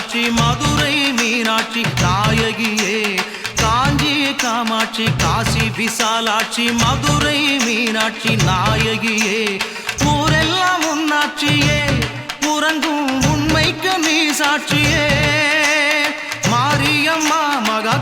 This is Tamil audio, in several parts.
காமாட்சி மதுரை மீனாட்சி நாயகியே காஞ்சி காமாட்சி காசி விசாலாட்சி மதுரை மீனாட்சி நாயகியே. ஊரெல்லாம் உன்னாட்சியே உறங்கும் உண்மைக்கு நீ சாட்சியே. மாரியம்மா மகா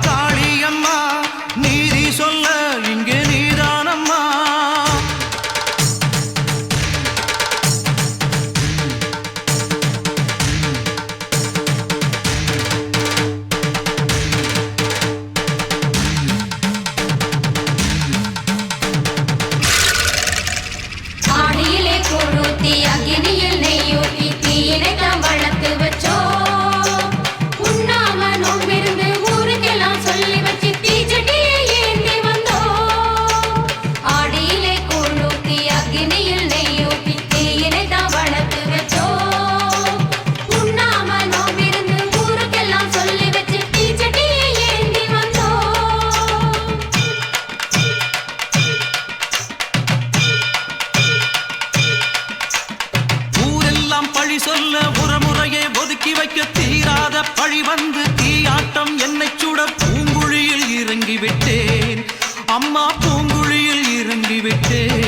இறங்கி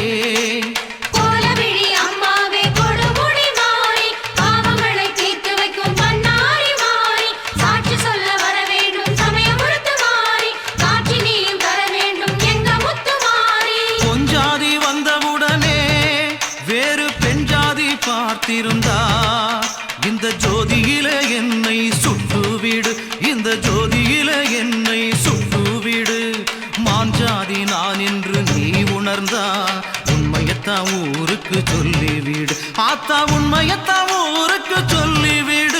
உணர்ந்தா உண்மையத்தான் ஊருக்கு சொல்லிவிடு. ஆத்தா உண்மையத்தான் ஊருக்கு சொல்லிவிடு.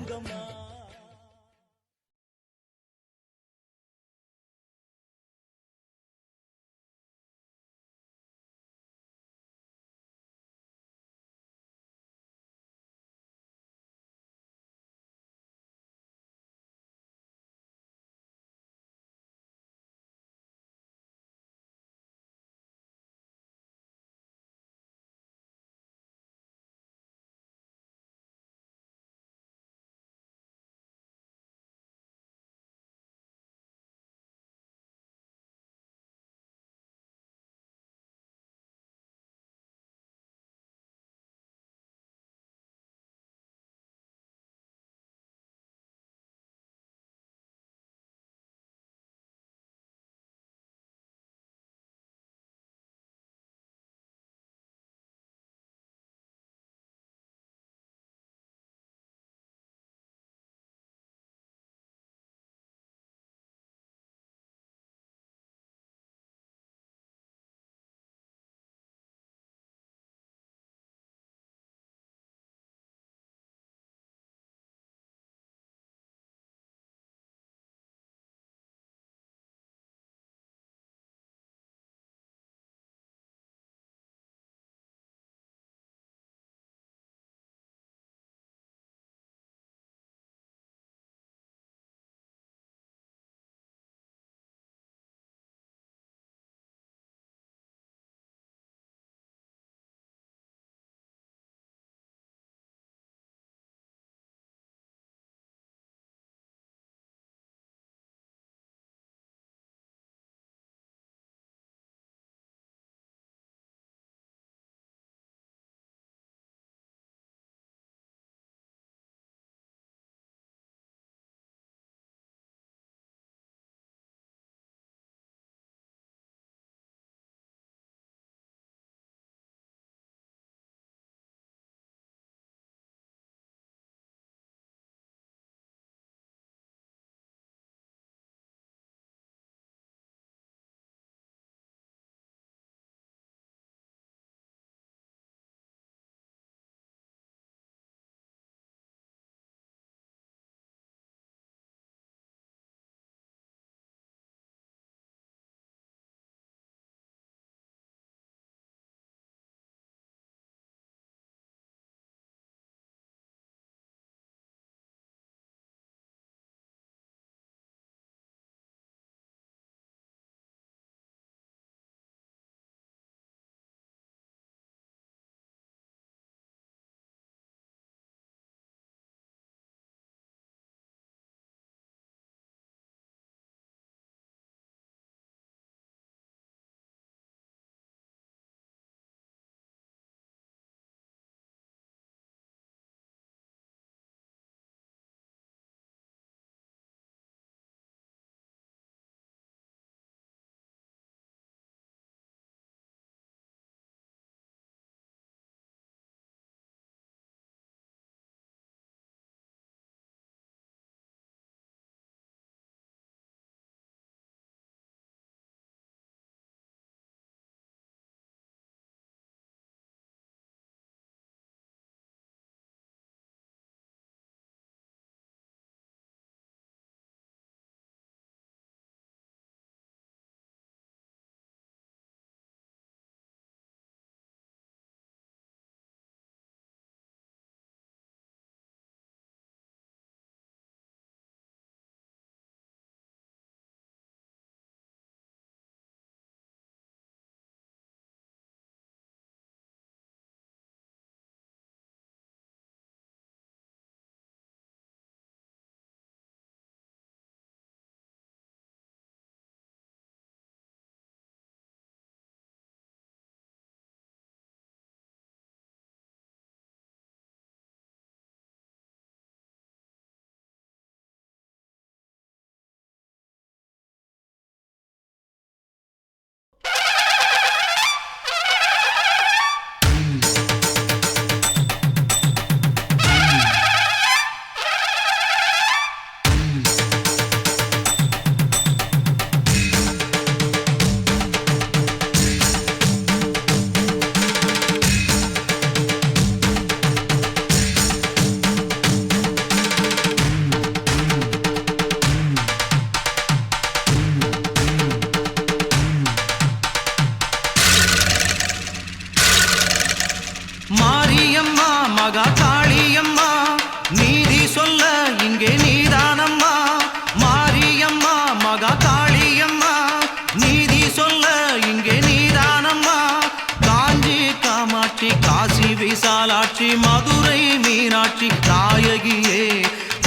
வைசாலாட்சி மதுரை மீனாட்சி தாயகியே.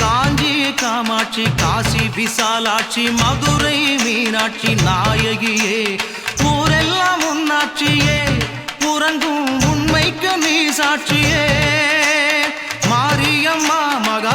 காஞ்சி காமாட்சி காசி விசாலாட்சி மதுரை மீனாட்சி நாயகியே. ஊரெல்லாம் உன்னாட்சியே உறங்கும் உண்மைக்கு நீ சாட்சியே மாரியம்மா மகா